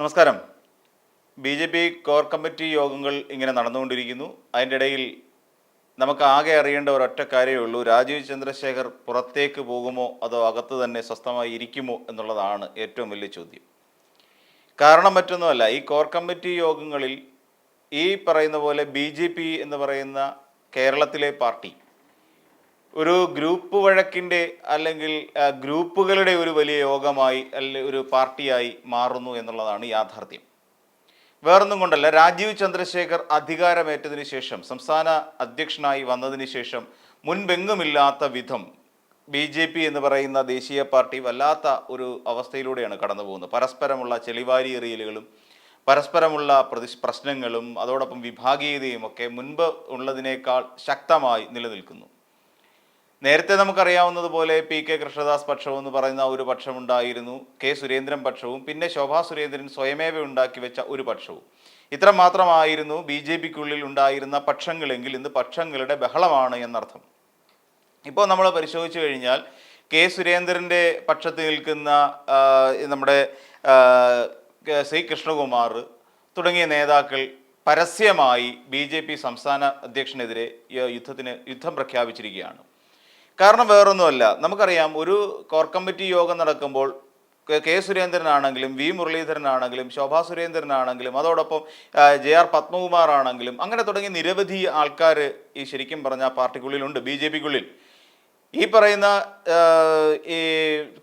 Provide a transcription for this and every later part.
നമസ്കാരം. B J P core committee യോഗങ്ങൾ ഇങ്ങനെ നടന്നുകൊണ്ടിരിക്കുന്നു. അതിന്റെ ഇടയിൽ നമുക്ക് ആകെ അറിയേണ്ട ഒരൊറ്റ കാര്യമേ ഉള്ളൂ. രാജീവ് ചന്ദ്രശേഖർ പുറത്തേക്ക് പോകുമോ? അതോ അകത്ത് തന്നെ സ്വസ്ഥമായി ഇരിക്കുമോ? എന്നുള്ളതാണ് ഏറ്റവും വലിയ ചോദ്യം. കാരണം മറ്റൊന്നുമല്ല ഈ കോർ കമ്മിറ്റി യോഗങ്ങളിൽ ഈ പറയുന്ന പോലെ ബി ജെ പി എന്ന് പറയുന്ന കേരളത്തിലെ പാർട്ടി ഒരു ഗ്രൂപ്പ് വഴക്കിന്റെ അല്ലെങ്കിൽ ഗ്രൂപ്പുകളുടെ ഒരു വലിയ യോഗമായി അല്ലെ ഒരു പാർട്ടിയായി മാറുന്നു എന്നുള്ളതാണ് യാഥാർത്ഥ്യം. വേറൊന്നും കൊണ്ടല്ല രാജീവ് ചന്ദ്രശേഖർ അധികാരമേറ്റതിനു ശേഷം സംസ്ഥാന അധ്യക്ഷനായി വന്നതിന് ശേഷം മുൻപെങ്ങുമില്ലാത്ത വിധം ബി ജെ പി എന്ന് പറയുന്ന ദേശീയ പാർട്ടി വല്ലാത്ത ഒരു അവസ്ഥയിലൂടെയാണ് കടന്നു പോകുന്നത് പരസ്പരമുള്ള ചെളിവാരി എറിയലുകളും പരസ്പരമുള്ള പ്രതി പ്രശ്നങ്ങളും അതോടൊപ്പം വിഭാഗീയതയും ഒക്കെ മുൻപ് ഉള്ളതിനേക്കാൾ ശക്തമായി നിലനിൽക്കുന്നു. നേരത്തെ നമുക്കറിയാവുന്നതുപോലെ പി കെ കൃഷ്ണദാസ് പക്ഷം എന്ന് പറയുന്ന ഒരു പക്ഷമുണ്ടായിരുന്നു കെ സുരേന്ദ്രൻ പക്ഷവും പിന്നെ ശോഭാ സുരേന്ദ്രൻ സ്വയമേവ ഉണ്ടാക്കി വെച്ച ഒരു പക്ഷവും. ഇത്ര മാത്രമായിരുന്നു ബി ജെ പിക്കുള്ളിൽ ഉണ്ടായിരുന്ന പക്ഷങ്ങളെങ്കിൽ ഇന്ന് പക്ഷങ്ങളുടെ ബഹളമാണ് എന്നർത്ഥം. ഇപ്പോൾ നമ്മൾ പരിശോധിച്ചു കഴിഞ്ഞാൽ കെ സുരേന്ദ്രന്റെ പക്ഷത്ത് നിൽക്കുന്ന നമ്മുടെ സി കൃഷ്ണകുമാർ തുടങ്ങിയ നേതാക്കൾ പരസ്യമായി ബി സംസ്ഥാന അധ്യക്ഷനെതിരെ യുദ്ധത്തിന് യുദ്ധം പ്രഖ്യാപിച്ചിരിക്കുകയാണ്. കാരണം വേറൊന്നുമല്ല. നമുക്കറിയാം ഒരു കോർ കമ്മിറ്റി യോഗം നടക്കുമ്പോൾ കെ- സുരേന്ദ്രനാണെങ്കിലും വി മുരളീധരനാണെങ്കിലും ശോഭാ സുരേന്ദ്രനാണെങ്കിലും അതോടൊപ്പം ജെ ആർ പത്മകുമാർ ആണെങ്കിലും അങ്ങനെ തുടങ്ങി നിരവധി ആൾക്കാർ ഈ ശരിക്കും പറഞ്ഞ പാർട്ടിക്കുള്ളിലുണ്ട് ബി ജെ പിക്കുള്ളിൽ. ഈ പറയുന്ന ഈ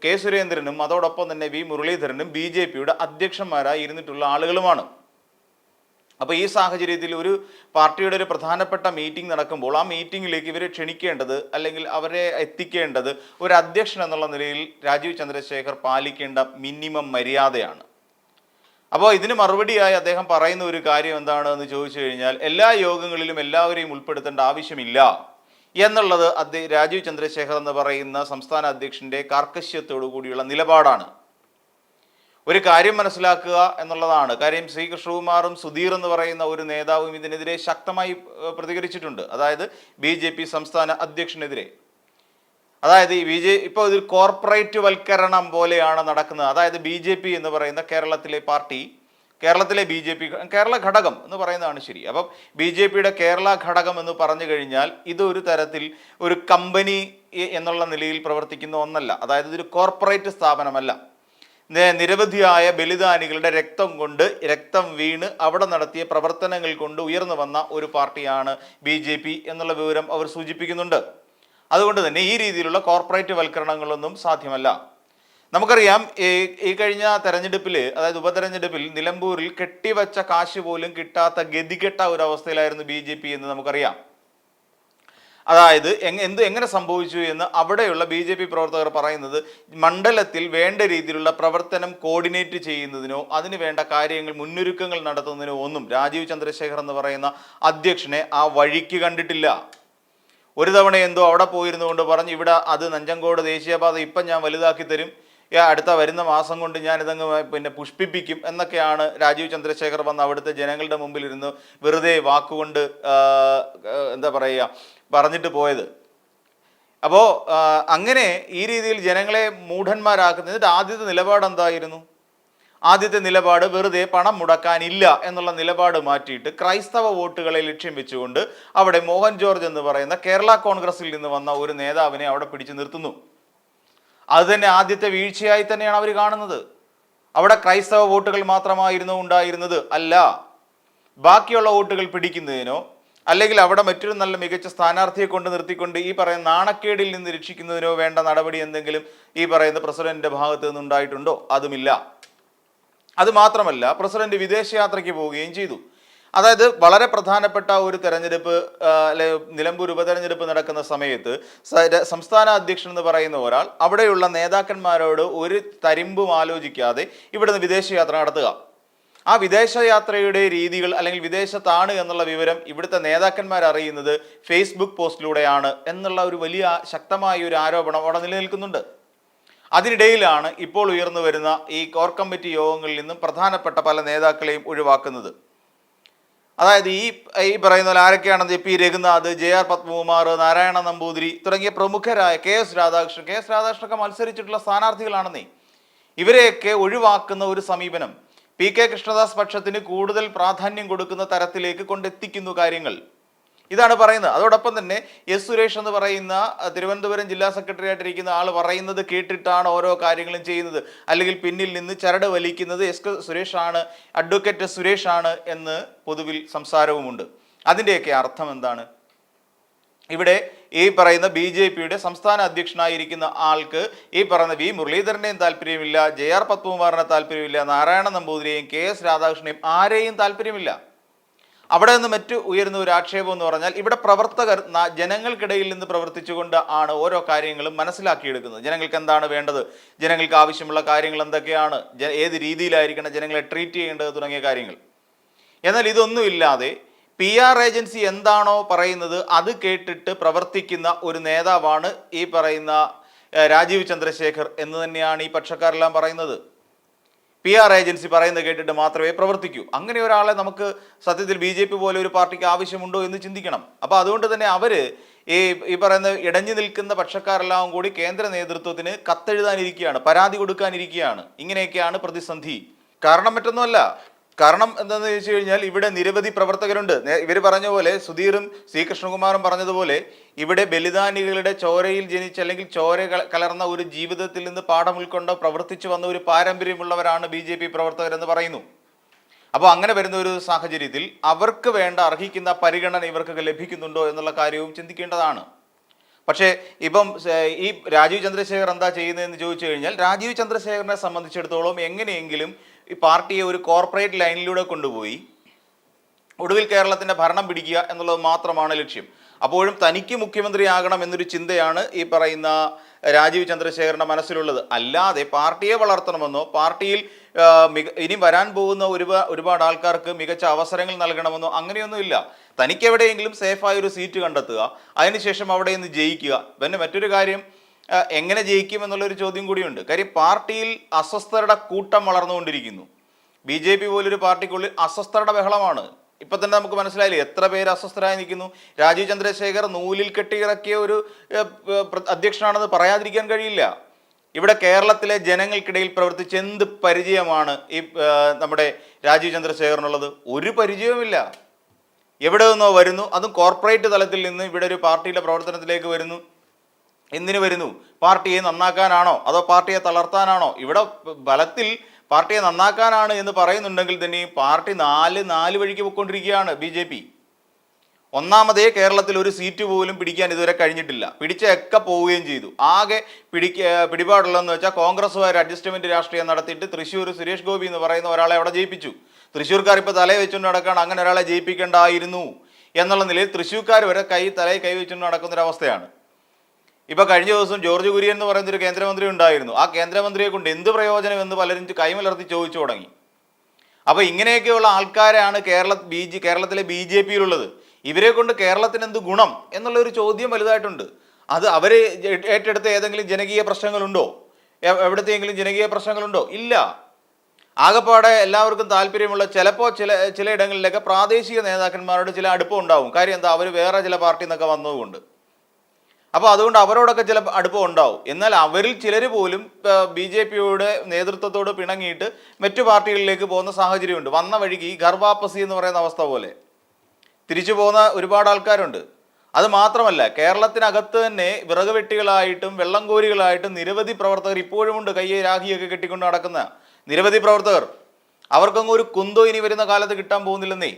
കെ സുരേന്ദ്രനും അതോടൊപ്പം തന്നെ വി മുരളീധരനും ബി ജെ പിയുടെ അധ്യക്ഷന്മാരായി ഇരുന്നിട്ടുള്ള ആളുകളുമാണ്. അപ്പോൾ ഈ സാഹചര്യത്തിൽ ഒരു പാർട്ടിയുടെ ഒരു പ്രധാനപ്പെട്ട മീറ്റിംഗ് നടക്കുമ്പോൾ ആ മീറ്റിംഗിലേക്ക് ഇവരെ ക്ഷണിക്കേണ്ടത് അല്ലെങ്കിൽ അവരെ എത്തിക്കേണ്ടത് ഒരു അധ്യക്ഷൻ എന്നുള്ള നിലയിൽ രാജീവ് ചന്ദ്രശേഖർ പാലിക്കേണ്ട മിനിമം മര്യാദയാണ്. അപ്പോൾ ഇതിന് മറുപടിയായി അദ്ദേഹം പറയുന്ന ഒരു കാര്യം എന്താണ് എന്ന് ചോദിച്ചു കഴിഞ്ഞാൽ എല്ലാ യോഗങ്ങളിലും എല്ലാവരെയും ഉൾപ്പെടുത്തേണ്ട ആവശ്യമില്ല എന്നുള്ളത് അദ്ദേഹം രാജീവ് ചന്ദ്രശേഖർ എന്ന് പറയുന്ന സംസ്ഥാന അധ്യക്ഷന്റെ കാർക്കശ്യത്തോടു കൂടിയുള്ള നിലപാടാണ്. ഒരു കാര്യം മനസ്സിലാക്കുക എന്നുള്ളതാണ്. കാര്യം ശ്രീ കൃഷ്ണകുമാറും സുധീർ എന്ന് പറയുന്ന ഒരു നേതാവും ഇതിനെതിരെ ശക്തമായി പ്രതികരിച്ചിട്ടുണ്ട്. അതായത് ബി ജെ പി സംസ്ഥാന അധ്യക്ഷനെതിരെ. അതായത് ഈ ബി ജെ ഇപ്പോൾ ഇതിൽ കോർപ്പറേറ്റ് വൽക്കരണം പോലെയാണ് നടക്കുന്നത്. അതായത് ബി ജെ പി എന്ന് പറയുന്ന കേരളത്തിലെ പാർട്ടി കേരളത്തിലെ ബി ജെ പി കേരള ഘടകം എന്ന് പറയുന്നതാണ് ശരി. അപ്പം ബി ജെ പിയുടെ കേരള ഘടകം എന്ന് പറഞ്ഞു കഴിഞ്ഞാൽ ഇതൊരു തരത്തിൽ ഒരു കമ്പനി എന്നുള്ള നിലയിൽ പ്രവർത്തിക്കുന്ന ഒന്നല്ല. അതായത് ഇതൊരു കോർപ്പറേറ്റ് സ്ഥാപനമല്ല. നിരവധിയായ ബലിദാനികളുടെ രക്തം കൊണ്ട് രക്തം വീണ് അവിടെ നടത്തിയ പ്രവർത്തനങ്ങൾ കൊണ്ട് ഉയർന്നു വന്ന ഒരു പാർട്ടിയാണ് ബി ജെ പി എന്നുള്ള വിവരം അവർ സൂചിപ്പിക്കുന്നുണ്ട്. അതുകൊണ്ട് തന്നെ ഈ രീതിയിലുള്ള കോർപ്പറേറ്റ് വൽക്കരണങ്ങളൊന്നും സാധ്യമല്ല. നമുക്കറിയാം ഈ കഴിഞ്ഞ തെരഞ്ഞെടുപ്പിൽ അതായത് ഉപതെരഞ്ഞെടുപ്പിൽ നിലമ്പൂരിൽ കെട്ടിവച്ച കാശ് പോലും കിട്ടാത്ത ഗതികെട്ട ഒരു അവസ്ഥയിലായിരുന്നു ബി ജെ പി എന്ന് നമുക്കറിയാം. അതായത് എന്ത് എങ്ങനെ സംഭവിച്ചു എന്ന് അവിടെയുള്ള ബി ജെ പി പ്രവർത്തകർ പറയുന്നത് മണ്ഡലത്തിൽ വേണ്ട രീതിയിലുള്ള പ്രവർത്തനം കോർഡിനേറ്റ് ചെയ്യുന്നതിനോ അതിന് വേണ്ട കാര്യങ്ങൾ മുന്നൊരുക്കങ്ങൾ നടത്തുന്നതിനോ ഒന്നും രാജീവ് ചന്ദ്രശേഖർ എന്ന് പറയുന്ന അധ്യക്ഷനെ ആ വഴിക്ക് കണ്ടിട്ടില്ല. ഒരു തവണ എന്തോ അവിടെ പോയിരുന്നു കൊണ്ട് പറഞ്ഞ് ഇവിടെ അത് നഞ്ചങ്കോട് ദേശീയപാത ഇപ്പം ഞാൻ വലുതാക്കി തരും. അടുത്ത വരുന്ന മാസം കൊണ്ട് ഞാനിതങ്ങ് പിന്നെ പുഷ്പിപ്പിക്കും. എന്നൊക്കെയാണ് രാജീവ് ചന്ദ്രശേഖർ വന്ന് അവിടുത്തെ ജനങ്ങളുടെ മുമ്പിൽ ഇരുന്ന് വെറുതെ വാക്കുകൊണ്ട് എന്താ പറയുക പറഞ്ഞിട്ട് പോയത്. അപ്പോൾ അങ്ങനെ ഈ രീതിയിൽ ജനങ്ങളെ മൂഢന്മാരാക്കുന്നതിന്റെ ആദ്യത്തെ നിലപാട് എന്തായിരുന്നു? ആദ്യത്തെ നിലപാട് വെറുതെ പണം മുടക്കാനില്ല എന്നുള്ള നിലപാട് മാറ്റിയിട്ട് ക്രൈസ്തവ വോട്ടുകളെ ലക്ഷ്യം വെച്ചുകൊണ്ട് അവിടെ മോഹൻ ജോർജ് എന്ന് പറയുന്ന കേരള കോൺഗ്രസിൽ നിന്ന് വന്ന ഒരു നേതാവിനെ അവിടെ പിടിച്ചു നിർത്തുന്നു. അതുതന്നെ ആദ്യത്തെ വീഴ്ചയായി തന്നെയാണ് അവർ കാണുന്നത്. അവിടെ ക്രൈസ്തവ വോട്ടുകൾ മാത്രമായിരുന്നു ഉണ്ടായിരുന്നത്. അല്ല ബാക്കിയുള്ള വോട്ടുകൾ പിടിക്കുന്നതിനോ അല്ലെങ്കിൽ അവിടെ മറ്റൊരു നല്ല മികച്ച സ്ഥാനാർത്ഥിയെ കൊണ്ട് നിർത്തിക്കൊണ്ട് ഈ പറയുന്ന നാണക്കേടിൽ നിന്ന് രക്ഷിക്കുന്നതിനോ വേണ്ട നടപടി എന്തെങ്കിലും ഈ പറയുന്ന പ്രസിഡന്റിന്റെ ഭാഗത്ത് നിന്നുണ്ടായിട്ടുണ്ടോ? അതുമില്ല. അത് മാത്രമല്ല പ്രസിഡന്റ് വിദേശയാത്രയ്ക്ക് പോവുകയും ചെയ്തു. അതായത് വളരെ പ്രധാനപ്പെട്ട ഒരു തെരഞ്ഞെടുപ്പ് അല്ലെ നിലമ്പൂർ ഉപതെരഞ്ഞെടുപ്പ് നടക്കുന്ന സമയത്ത് സംസ്ഥാന അധ്യക്ഷൻ എന്ന് പറയുന്ന ഒരാൾ അവിടെയുള്ള നേതാക്കന്മാരോട് ഒരു തരിമ്പും ആലോചിക്കാതെ ഇവിടുന്ന് വിദേശയാത്ര നടത്തുക. ആ വിദേശയാത്രയുടെ രീതികൾ അല്ലെങ്കിൽ വിദേശത്താണ് എന്നുള്ള വിവരം ഇവിടുത്തെ നേതാക്കന്മാർ അറിയുന്നത് ഫേസ്ബുക്ക് പോസ്റ്റിലൂടെയാണ് എന്നുള്ള ഒരു വലിയ ശക്തമായ ഒരു ആരോപണം അവിടെ നിലനിൽക്കുന്നുണ്ട്. അതിനിടയിലാണ് ഇപ്പോൾ ഉയർന്നു വരുന്ന ഈ കോർ കമ്മിറ്റി യോഗങ്ങളിൽ നിന്നും പ്രധാനപ്പെട്ട പല നേതാക്കളെയും ഒഴിവാക്കുന്നത്. അതായത് ഈ ഈ പറയുന്ന പോലെ ആരൊക്കെയാണെന്ന് P Raghunath J R Padmakumar Narayana Namboothiri തുടങ്ങിയ പ്രമുഖരായ K S Radhakrishnan K S രാധാകൃഷ്ണനൊക്കെ മത്സരിച്ചിട്ടുള്ള സ്ഥാനാർത്ഥികളാണെന്നേ. ഇവരെയൊക്കെ ഒഴിവാക്കുന്ന ഒരു സമീപനം പി കെ കൃഷ്ണദാസ് പക്ഷത്തിന് കൂടുതൽ പ്രാധാന്യം കൊടുക്കുന്ന തരത്തിലേക്ക് കൊണ്ടെത്തിക്കുന്നു കാര്യങ്ങൾ. ഇതാണ് പറയുന്നത്. അതോടൊപ്പം തന്നെ എസ് സുരേഷ് എന്ന് പറയുന്ന തിരുവനന്തപുരം ജില്ലാ സെക്രട്ടറി ആയിട്ടിരിക്കുന്ന ആൾ പറയുന്നത് കേട്ടിട്ടാണ് ഓരോ കാര്യങ്ങളും ചെയ്യുന്നത്. അല്ലെങ്കിൽ പിന്നിൽ നിന്ന് ചരട് വലിക്കുന്നത് എസ് കെ സുരേഷ് ആണ് അഡ്വക്കേറ്റ് സുരേഷ് ആണ് എന്ന് പൊതുവിൽ സംസാരവുമുണ്ട്. അതിന്റെയൊക്കെ അർത്ഥം എന്താണ്? ഇവിടെ ഈ പറയുന്ന ബി ജെ പിയുടെ സംസ്ഥാന അധ്യക്ഷനായിരിക്കുന്ന ആൾക്ക് ഈ പറയുന്ന വി മുരളീധരനെയും താല്പര്യമില്ല ജെ ആർ പത്മകുമാറിനെ താല്പര്യമില്ല നാരായണ നമ്പൂതിരിയെയും കെ എസ് രാധാകൃഷ്ണനെയും ആരെയും താല്പര്യമില്ല. അവിടെ നിന്ന് മറ്റു ഉയരുന്ന ഒരു ആക്ഷേപം എന്ന് പറഞ്ഞാൽ ഇവിടെ പ്രവർത്തകർ ജനങ്ങൾക്കിടയിൽ നിന്ന് പ്രവർത്തിച്ചുകൊണ്ട് ആണ് ഓരോ കാര്യങ്ങളും മനസ്സിലാക്കിയെടുക്കുന്നത്. ജനങ്ങൾക്ക് എന്താണ് വേണ്ടത്? ജനങ്ങൾക്ക് ആവശ്യമുള്ള കാര്യങ്ങൾ എന്തൊക്കെയാണ്? ഏത് രീതിയിലായിരിക്കണം ജനങ്ങളെ ട്രീറ്റ് ചെയ്യേണ്ടത് തുടങ്ങിയ കാര്യങ്ങൾ. എന്നാൽ ഇതൊന്നുമില്ലാതെ പി ആർ ഏജൻസി എന്താണോ പറയുന്നത് അത് കേട്ടിട്ട് പ്രവർത്തിക്കുന്ന ഒരു നേതാവാണ് ഈ പറയുന്ന രാജീവ് ചന്ദ്രശേഖർ എന്ന് തന്നെയാണ് ഈ പക്ഷക്കാരെല്ലാം പറയുന്നത്. പി ആർ ഏജൻസി പറയുന്നത് കേട്ടിട്ട് മാത്രമേ പ്രവർത്തിക്കൂ. അങ്ങനെ ഒരാളെ നമുക്ക് സത്യത്തിൽ ബി ജെ പി പോലെ ഒരു പാർട്ടിക്ക് ആവശ്യമുണ്ടോ എന്ന് ചിന്തിക്കണം. അപ്പോൾ അതുകൊണ്ട് തന്നെ അവർ ഈ ഈ പറയുന്ന ഇടഞ്ഞു നിൽക്കുന്ന പക്ഷക്കാരെല്ലാം കൂടി കേന്ദ്ര നേതൃത്വത്തിന് കത്തെഴുതാനിരിക്കുകയാണ് പരാതി കൊടുക്കാനിരിക്കുകയാണ്. ഇങ്ങനെയൊക്കെയാണ് പ്രതിസന്ധി. കാരണം മറ്റൊന്നുമല്ല കാരണം എന്താണെന്ന് ചോദിച്ചു കഴിഞ്ഞാൽ ഇവിടെ നിരവധി പ്രവർത്തകരുണ്ട്. ഇവർ പറഞ്ഞ പോലെ സുധീറും സി കൃഷ്ണകുമാറും പറഞ്ഞതുപോലെ ഇവിടെ ബലിദാനികളുടെ ചോരയിൽ ജനിച്ച അല്ലെങ്കിൽ ചോര കല- കലർന്ന ഒരു ജീവിതത്തിൽ നിന്ന് പാഠം ഉൾക്കൊണ്ട് പ്രവർത്തിച്ചു വന്ന ഒരു പാരമ്പര്യമുള്ളവരാണ് ബി ജെ പി പ്രവർത്തകരെന്ന് പറയുന്നു. അപ്പോൾ അങ്ങനെ വരുന്ന ഒരു സാഹചര്യത്തിൽ അവർക്ക് വേണ്ട അർഹിക്കുന്ന പരിഗണന ഇവർക്ക് ലഭിക്കുന്നുണ്ടോ എന്നുള്ള കാര്യവും ചിന്തിക്കേണ്ടതാണ്. പക്ഷേ ഇപ്പം ഈ രാജീവ് ചന്ദ്രശേഖർ എന്താ ചെയ്യുന്നതെന്ന് ചോദിച്ചു കഴിഞ്ഞാൽ രാജീവ് ചന്ദ്രശേഖരനെ സംബന്ധിച്ചിടത്തോളം എങ്ങനെയെങ്കിലും ഈ പാർട്ടിയെ ഒരു കോർപ്പറേറ്റ് ലൈനിലൂടെ കൊണ്ടുപോയി ഒടുവിൽ കേരളത്തിന്റെ ഭരണം പിടിക്കുക എന്നുള്ളത് മാത്രമാണ് ലക്ഷ്യം. അപ്പോഴും തനിക്ക് മുഖ്യമന്ത്രിയാകണം എന്നൊരു ചിന്തയാണ് ഈ പറയുന്ന രാജീവ് ചന്ദ്രശേഖരന്റെ മനസ്സിലുള്ളത്. അല്ലാതെ പാർട്ടിയെ വളർത്തണമെന്നോ പാർട്ടിയിൽ ഇനി വരാൻ പോകുന്ന ഒരുപാട് ഒരുപാട് ആൾക്കാർക്ക് മികച്ച അവസരങ്ങൾ നൽകണമെന്നോ അങ്ങനെയൊന്നുമില്ല. തനിക്ക് എവിടെയെങ്കിലും സേഫായ ഒരു സീറ്റ് കണ്ടെത്തുക അതിനുശേഷം അവിടെ നിന്ന് ജയിക്കുക. പിന്നെ മറ്റൊരു കാര്യം എങ്ങനെ ജയിക്കും എന്നുള്ളൊരു ചോദ്യം കൂടിയുണ്ട്. കാര്യം പാർട്ടിയിൽ അസ്വസ്ഥരുടെ കൂട്ടം വളർന്നുകൊണ്ടിരിക്കുന്നു. ബി ജെ പി പോലൊരു പാർട്ടിക്കുള്ളിൽ അസ്വസ്ഥരുടെ ബഹളമാണ്. ഇപ്പം തന്നെ നമുക്ക് മനസ്സിലായില്ലേ എത്ര പേര് അസ്വസ്ഥരായി നിൽക്കുന്നു. രാജീവ് ചന്ദ്രശേഖർ നൂലിൽ കെട്ടിയിറക്കിയ ഒരു അധ്യക്ഷനാണെന്ന് പറയാതിരിക്കാൻ കഴിയില്ല. ഇവിടെ കേരളത്തിലെ ജനങ്ങൾക്കിടയിൽ പ്രവർത്തിച്ച എന്ത് പരിചയമാണ് ഈ നമ്മുടെ രാജീവ് ചന്ദ്രശേഖറിനുള്ളത്? ഒരു പരിചയവുമില്ല. എവിടെ നിന്നോ വരുന്നു. അതും കോർപ്പറേറ്റ് തലത്തിൽ നിന്ന് ഇവിടെ ഒരു പാർട്ടിയുടെ പ്രവർത്തനത്തിലേക്ക് വരുന്നു. എന്തിനു വരുന്നു? പാർട്ടിയെ നന്നാക്കാനാണോ? അതോ പാർട്ടിയെ തളർത്താനാണോ? ഇവിടെ ബലത്തിൽ പാർട്ടിയെ നന്നാക്കാനാണ് എന്ന് പറയുന്നുണ്ടെങ്കിൽ തന്നെ പാർട്ടി നാല് നാല് വഴിക്ക് പോയിക്കൊണ്ടിരിക്കുകയാണ് ബി ജെ പി ഒന്നാമതേ കേരളത്തിൽ ഒരു സീറ്റ് പോലും പിടിക്കാൻ ഇതുവരെ കഴിഞ്ഞിട്ടില്ല. പിടിച്ചൊക്കെ പോവുകയും ചെയ്തു. ആകെ പിടിക്ക പിടിപാടുള്ളതെന്ന് വെച്ചാൽ കോൺഗ്രസ്സുകാർ അഡ്ജസ്റ്റ്മെന്റ് രാഷ്ട്രീയം നടത്തിയിട്ട് തൃശ്ശൂർ സുരേഷ് ഗോപി എന്ന് പറയുന്ന ഒരാളെ അവിടെ ജയിപ്പിച്ചു. തൃശ്ശൂർക്കാർ ഇപ്പോൾ തലയെ വെച്ചുകൊണ്ട് നടക്കുകയാണ് അങ്ങനെ ഒരാളെ ജയിപ്പിക്കേണ്ടായിരുന്നു എന്നുള്ള നിലയിൽ തൃശ്ശൂർക്കാർ വരെ കൈ തലയിൽ കൈവച്ചുകൊണ്ട് നടക്കുന്ന ഒരു അവസ്ഥയാണ് ഇപ്പൊ കഴിഞ്ഞ ദിവസം ജോർജ് കുര്യൻ എന്ന് പറയുന്ന ഒരു കേന്ദ്രമന്ത്രി ഉണ്ടായിരുന്നു. ആ കേന്ദ്രമന്ത്രിയെ കൊണ്ട് എന്ത് പ്രയോജനം എന്ന് പലരും കൈമലർത്തി ചോദിച്ചു തുടങ്ങി. അപ്പൊ ഇങ്ങനെയൊക്കെയുള്ള ആൾക്കാരാണ് കേരള ബി ജെ കേരളത്തിലെ ബി ജെ പിയിലുള്ളത്. ഇവരെ കൊണ്ട് കേരളത്തിന് എന്ത് ഗുണം എന്നുള്ള ഒരു ചോദ്യം വലുതായിട്ടുണ്ട്. അത് അവർ ഏറ്റെടുത്ത ഏതെങ്കിലും ജനകീയ പ്രശ്നങ്ങളുണ്ടോ? എവിടത്തെയെങ്കിലും ജനകീയ പ്രശ്നങ്ങളുണ്ടോ? ഇല്ല. ആകപ്പാടെ എല്ലാവർക്കും താല്പര്യമുള്ള ചിലപ്പോൾ ചില ചിലയിടങ്ങളിലൊക്കെ പ്രാദേശിക നേതാക്കന്മാരോട് ചില അടുപ്പം ഉണ്ടാവും. കാര്യം എന്താ? അവർ വേറെ ചില പാർട്ടിയിൽ നിന്നൊക്കെ വന്നതുകൊണ്ട്. അപ്പോൾ അതുകൊണ്ട് അവരോടൊക്കെ ചില അടുപ്പം ഉണ്ടാവും. എന്നാൽ അവരിൽ ചിലർ പോലും ബി ജെ പിയുടെ നേതൃത്വത്തോട് പിണങ്ങിയിട്ട് മറ്റു പാർട്ടികളിലേക്ക് പോകുന്ന സാഹചര്യമുണ്ട്. വന്ന വഴിക്ക് ഈ ഗർഭാപ്പസി എന്ന് പറയുന്ന അവസ്ഥ പോലെ. തിരിച്ചു പോകുന്ന ഒരുപാട് ആൾക്കാരുണ്ട്. അത് മാത്രമല്ല കേരളത്തിനകത്ത് തന്നെ വിറക് വെട്ടികളായിട്ടും വെള്ളം കോരികളായിട്ടും നിരവധി പ്രവർത്തകർ ഇപ്പോഴുമുണ്ട് കയ്യെ രാഖിയൊക്കെ കെട്ടിക്കൊണ്ട് നടക്കുന്ന നിരവധി പ്രവർത്തകർ. അവർക്കൊന്നും ഒരു കുന്തോ ഇനി വരുന്ന കാലത്ത് കിട്ടാൻ പോകുന്നില്ലെന്നേ.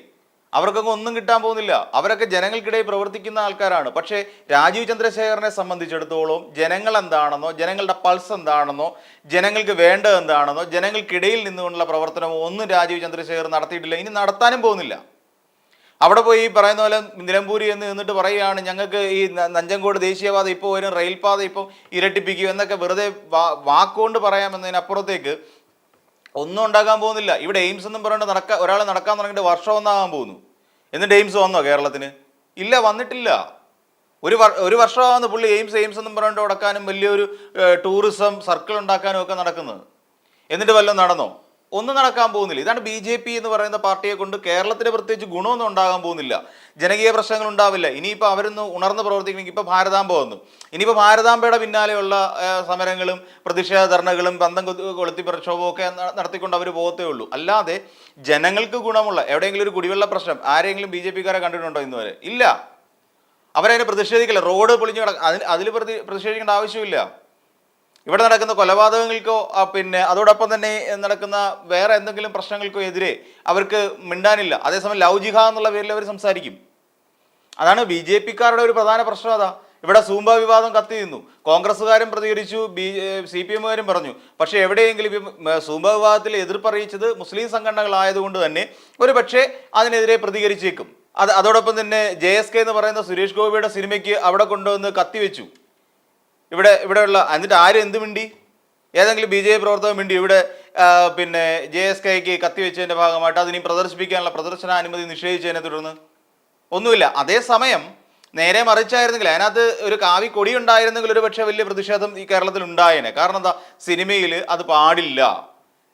അവർക്കൊന്നും ഒന്നും കിട്ടാൻ പോകുന്നില്ല. അവരൊക്കെ ജനങ്ങൾക്കിടയിൽ പ്രവർത്തിക്കുന്ന ആൾക്കാരാണ്. പക്ഷേ രാജീവ് ചന്ദ്രശേഖരനെ സംബന്ധിച്ചിടത്തോളം ജനങ്ങൾ എന്താണെന്നോ ജനങ്ങളുടെ പൾസ് എന്താണെന്നോ ജനങ്ങൾക്ക് വേണ്ടത് എന്താണെന്നോ ജനങ്ങൾക്കിടയിൽ നിന്നുകൊണ്ടുള്ള പ്രവർത്തനമോ ഒന്നും രാജീവ് ചന്ദ്രശേഖർ നടത്തിയിട്ടില്ല. ഇനി നടത്താനും പോകുന്നില്ല. അവിടെ പോയി ഈ പറയുന്ന പോലെ നിലമ്പൂരി എന്ന് നിന്നിട്ട് പറയുകയാണ് ഞങ്ങൾക്ക് ഈ നഞ്ചങ്കോട് ദേശീയപാത ഇപ്പോൾ വരും റെയിൽപാത ഇപ്പം ഇരട്ടിപ്പിക്കും എന്നൊക്കെ വെറുതെ വാക്കുകൊണ്ട് പറയാമെന്നതിനപ്പുറത്തേക്ക് ഒന്നും ഉണ്ടാകാൻ പോകുന്നില്ല. ഇവിടെ എയിംസ് എന്നും പറഞ്ഞിട്ട് നടക്ക ഒരാൾ നടക്കാൻ തുടങ്ങിയിട്ട് വർഷം ഒന്നാകാൻ പോകുന്നു. എന്നിട്ട് എയിംസ് വന്നോ കേരളത്തിന്? ഇല്ല വന്നിട്ടില്ല. ഒരു ഒരു വർഷമാകുന്ന പുള്ളി എയിംസ് എയിംസ് എന്നും പറഞ്ഞിട്ട് ഉടക്കാനും വലിയൊരു ടൂറിസം സർക്കിൾ ഉണ്ടാക്കാനും ഒക്കെ നടക്കുന്നത്. എന്നിട്ട് വല്ലതും നടന്നോ? ഒന്നും നടക്കാൻ പോകുന്നില്ല. ഇതാണ് ബി ജെ പി എന്ന് പറയുന്ന പാർട്ടിയെ കൊണ്ട് കേരളത്തിന് പ്രത്യേകിച്ച് ഗുണമൊന്നും ഉണ്ടാകാൻ പോകുന്നില്ല. ജനകീയ പ്രശ്നങ്ങൾ ഉണ്ടാവില്ല. ഇനിയിപ്പോൾ അവരൊന്ന് ഉണർന്ന് പ്രവർത്തിക്കണമെങ്കിൽ ഇപ്പോൾ ഭാരതാംബ വന്നു. ഇനിയിപ്പോൾ ഭാരതാംബയുടെ പിന്നാലെയുള്ള സമരങ്ങളും പ്രതിഷേധ ധർണകളും ബന്ധം കൊളുത്തി പ്രക്ഷോഭവും ഒക്കെ നടത്തിക്കൊണ്ട് അവർ പോകത്തേ ഉള്ളൂ. അല്ലാതെ ജനങ്ങൾക്ക് ഗുണമുള്ള എവിടെയെങ്കിലും ഒരു കുടിവെള്ള പ്രശ്നം ആരെങ്കിലും ബി ജെ പിക്കാരെ കണ്ടിട്ടുണ്ടോ ഇന്ന് വരെ? ഇല്ല. അവരതിനെ പ്രതിഷേധിക്കില്ല. റോഡ് പൊളിഞ്ഞു കിടക്കും അതിന് അതിൽ പ്രതി പ്രതിഷേധിക്കേണ്ട ആവശ്യമില്ല. ഇവിടെ നടക്കുന്ന കൊലപാതകങ്ങൾക്കോ പിന്നെ അതോടൊപ്പം തന്നെ നടക്കുന്ന വേറെ എന്തെങ്കിലും പ്രശ്നങ്ങൾക്കോ എതിരെ അവർക്ക് മിണ്ടാനില്ല. അതേസമയം ലവ് ജിഹ എന്നുള്ള പേരിൽ അവർ സംസാരിക്കും. അതാണ് ബി ജെ പിക്കാരുടെ ഒരു പ്രധാന പ്രശ്നം അതാ. ഇവിടെ സൂംബ വിവാദം കത്തി നിന്നു കോൺഗ്രസ്സുകാരും പ്രതികരിച്ചു ബി സി പി എമ്മുകാരും പറഞ്ഞു. പക്ഷേ എവിടെയെങ്കിലും സൂംബ വിവാദത്തിൽ എതിർപ്പറിയിച്ചത് മുസ്ലിം സംഘടനകളായതുകൊണ്ട് തന്നെ ഒരു പക്ഷേ അതിനെതിരെ പ്രതികരിച്ചേക്കും. അത് അതോടൊപ്പം തന്നെ ജെ എസ് കെ എന്ന് പറയുന്ന സുരേഷ് ഗോപിയുടെ സിനിമയ്ക്ക് അവിടെ കൊണ്ടുവന്ന് കത്തിവെച്ചു. ഇവിടെ ഇവിടെയുള്ള എന്നിട്ട് ആര് എന്ത് മിണ്ടി? ഏതെങ്കിലും ബി ജെ പി പ്രവർത്തകൻ മിണ്ടി? ഇവിടെ പിന്നെ ജെ എസ് കെക്ക് കത്തിവെച്ചതിന്റെ ഭാഗമായിട്ട് അതിനി പ്രദർശിപ്പിക്കാനുള്ള പ്രദർശന അനുമതി നിഷേധിച്ചതിനെ തുടർന്ന്. ഒന്നുമില്ല. അതേസമയം നേരെ മറിച്ചായിരുന്നെങ്കിൽ അതിനകത്ത് ഒരു കാവി കൊടി ഉണ്ടായിരുന്നെങ്കിൽ ഒരു പക്ഷേ വലിയ പ്രതിഷേധം ഈ കേരളത്തിൽ ഉണ്ടായേനെ. കാരണം എന്താ? സിനിമയിൽ അത് പാടില്ല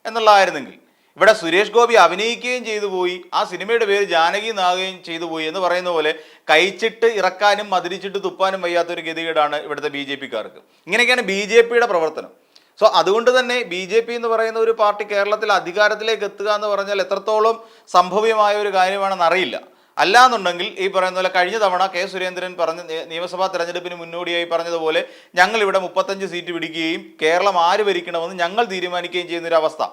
എന്നുള്ളതായിരുന്നെങ്കിൽ. ഇവിടെ സുരേഷ് ഗോപി അഭിനയിക്കുകയും ചെയ്തു പോയി. ആ സിനിമയുടെ പേര് ജാനകി നാകുകയും ചെയ്തു പോയി എന്ന് പറയുന്ന പോലെ കഴിച്ചിട്ട് ഇറക്കാനും മതിരിച്ചിട്ട് തുപ്പാനും വയ്യാത്ത ഒരു ഗതികേടാണ് ഇവിടുത്തെ ബി ജെ പിക്കാർക്ക്. ഇങ്ങനെയൊക്കെയാണ് ബി ജെ പിയുടെ പ്രവർത്തനം. സോ അതുകൊണ്ട് തന്നെ ബി ജെ പി എന്ന് പറയുന്ന ഒരു പാർട്ടി കേരളത്തിൽ അധികാരത്തിലേക്ക് എത്തുക എന്ന് പറഞ്ഞാൽ എത്രത്തോളം സംഭവ്യമായ ഒരു കാര്യമാണെന്ന് അറിയില്ല. അല്ലാന്നുണ്ടെങ്കിൽ ഈ പറയുന്ന പോലെ കഴിഞ്ഞ തവണ കെ സുരേന്ദ്രൻ പറഞ്ഞ നിയമസഭാ തെരഞ്ഞെടുപ്പിന് മുന്നോടിയായി പറഞ്ഞതുപോലെ ഞങ്ങൾ ഇവിടെ മുപ്പത്തഞ്ച് സീറ്റ് പിടിക്കുകയും കേരളം ആര് ഭരിക്കണമെന്ന് ഞങ്ങൾ തീരുമാനിക്കുകയും ചെയ്യുന്ന ഒരു അവസ്ഥ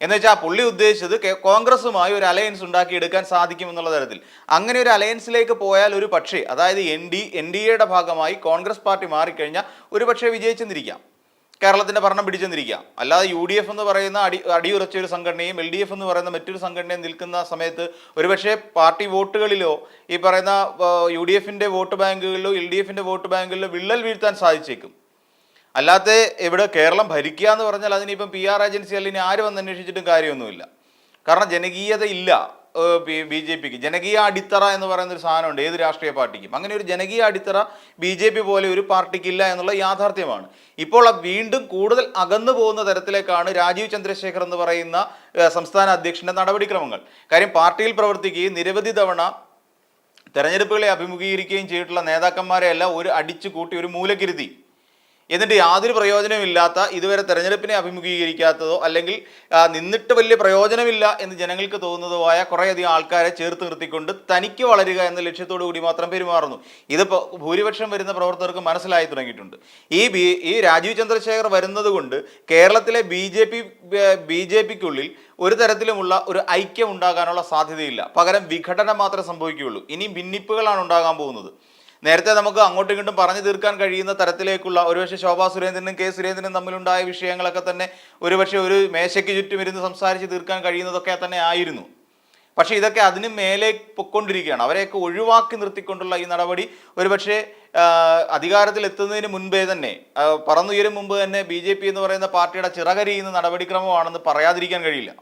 എന്ന് വെച്ചാൽ പുള്ളി ഉദ്ദേശിച്ചത് കോൺഗ്രസുമായി ഒരു അലയൻസ് ഉണ്ടാക്കിയെടുക്കാൻ സാധിക്കും എന്നുള്ള തരത്തിൽ. അങ്ങനെ ഒരു അലയൻസിലേക്ക് പോയാൽ ഒരു പക്ഷേ അതായത് എൻ ഡി എൻ ഡി എയുടെ ഭാഗമായി കോൺഗ്രസ് പാർട്ടി മാറിക്കഴിഞ്ഞാൽ ഒരു പക്ഷേ വിജയിച്ചെന്നിരിക്കാം കേരളത്തിന്റെ ഭരണം പിടിച്ചെന്നിരിക്കാം അല്ലാതെ യു ഡി എഫ് എന്ന് പറയുന്ന അടി അടിയുറച്ച ഒരു സംഘടനയും എൽ ഡി എഫ് എന്ന് പറയുന്ന മറ്റൊരു സംഘടനയും നിൽക്കുന്ന സമയത്ത് ഒരുപക്ഷെ പാർട്ടി വോട്ടുകളിലോ ഈ പറയുന്ന യു ഡി എഫിന്റെ വോട്ട് ബാങ്കുകളിലോ എൽ ഡി എഫിന്റെ വോട്ട് ബാങ്കുകളിലോ വിള്ളൽ വീഴ്ത്താൻ സാധിച്ചേക്കും. അല്ലാത്ത ഇവിടെ കേരളം ഭരിക്കുക എന്ന് പറഞ്ഞാൽ അതിനിപ്പം പി ആർ ഏജൻസി അല്ലെങ്കിൽ ആര് വന്ന് അന്വേഷിച്ചിട്ടും കാര്യമൊന്നുമില്ല. കാരണം ജനകീയത ഇല്ല ബി ജെ പിക്ക്. ജനകീയ അടിത്തറ എന്ന് പറയുന്ന ഒരു സാധനമുണ്ട് ഏത് രാഷ്ട്രീയ പാർട്ടിക്കും. അങ്ങനെ ഒരു ജനകീയ അടിത്തറ ബി ജെ പി പോലെ ഒരു പാർട്ടിക്കില്ല എന്നുള്ള യാഥാർത്ഥ്യമാണ്. ഇപ്പോൾ വീണ്ടും കൂടുതൽ അകന്നു പോകുന്ന തരത്തിലേക്കാണ് രാജീവ് ചന്ദ്രശേഖർ എന്ന് പറയുന്ന സംസ്ഥാന അധ്യക്ഷന്റെ നടപടിക്രമങ്ങൾ. കാര്യം പാർട്ടിയിൽ പ്രവർത്തിക്കുകയും നിരവധി തവണ തെരഞ്ഞെടുപ്പുകളെ അഭിമുഖീകരിക്കുകയും ചെയ്തിട്ടുള്ള നേതാക്കന്മാരെ എല്ലാം ഒരു അടിച്ചു കൂട്ടി ഒരു മൂലക്കിരുത്തി. എന്നിട്ട് യാതൊരു പ്രയോജനമില്ലാത്ത ഇതുവരെ തെരഞ്ഞെടുപ്പിനെ അഭിമുഖീകരിക്കാത്തതോ അല്ലെങ്കിൽ നിന്നിട്ട് വലിയ പ്രയോജനമില്ല എന്ന് ജനങ്ങൾക്ക് തോന്നുന്നതോ ആയ കുറേയധികം ആൾക്കാരെ ചേർത്ത് നിർത്തിക്കൊണ്ട് തനിക്ക് വളരുക എന്ന ലക്ഷ്യത്തോടു കൂടി മാത്രം പെരുമാറുന്നു. ഇതിപ്പോൾ ഭൂരിപക്ഷം വരുന്ന പ്രവർത്തകർക്ക് മനസ്സിലായി തുടങ്ങിയിട്ടുണ്ട്. ഈ ബി ഈ രാജീവ് ചന്ദ്രശേഖർ വരുന്നത് കൊണ്ട് കേരളത്തിലെ B J P B J പിക്കുള്ളിൽ ഒരു തരത്തിലുമുള്ള ഒരു ഐക്യം ഉണ്ടാകാനുള്ള സാധ്യതയില്ല. പകരം വിഘടനം മാത്രമേ സംഭവിക്കുകയുള്ളൂ. ഇനി ഭിന്നിപ്പുകളാണ് ഉണ്ടാകാൻ പോകുന്നത്. നേരത്തെ നമുക്ക് അങ്ങോട്ടും ഇങ്ങോട്ടും പറഞ്ഞു തീർക്കാൻ കഴിയുന്ന തരത്തിലേക്കുള്ള ഒരുപക്ഷെ ശോഭാ സുരേന്ദ്രനും കെ സുരേന്ദ്രനും തമ്മിലുണ്ടായ വിഷയങ്ങളൊക്കെ തന്നെ ഒരുപക്ഷെ ഒരു മേശയ്ക്ക് ചുറ്റും ഇരുന്ന് സംസാരിച്ച് തീർക്കാൻ കഴിയുന്നതൊക്കെ തന്നെ ആയിരുന്നു. പക്ഷേ ഇതൊക്കെ അതിന് മേലെ പൊക്കൊണ്ടിരിക്കുകയാണ്. അവരെയൊക്കെ ഒഴിവാക്കി നിർത്തിക്കൊണ്ടുള്ള ഈ നടപടി ഒരുപക്ഷെ അധികാരത്തിൽ എത്തുന്നതിന് മുൻപേ തന്നെ പറന്നുയരും മുമ്പ് തന്നെ ബി എന്ന് പറയുന്ന പാർട്ടിയുടെ ചിറകരിയുന്ന നടപടിക്രമമാണെന്ന് പറയാതിരിക്കാൻ കഴിയില്ല.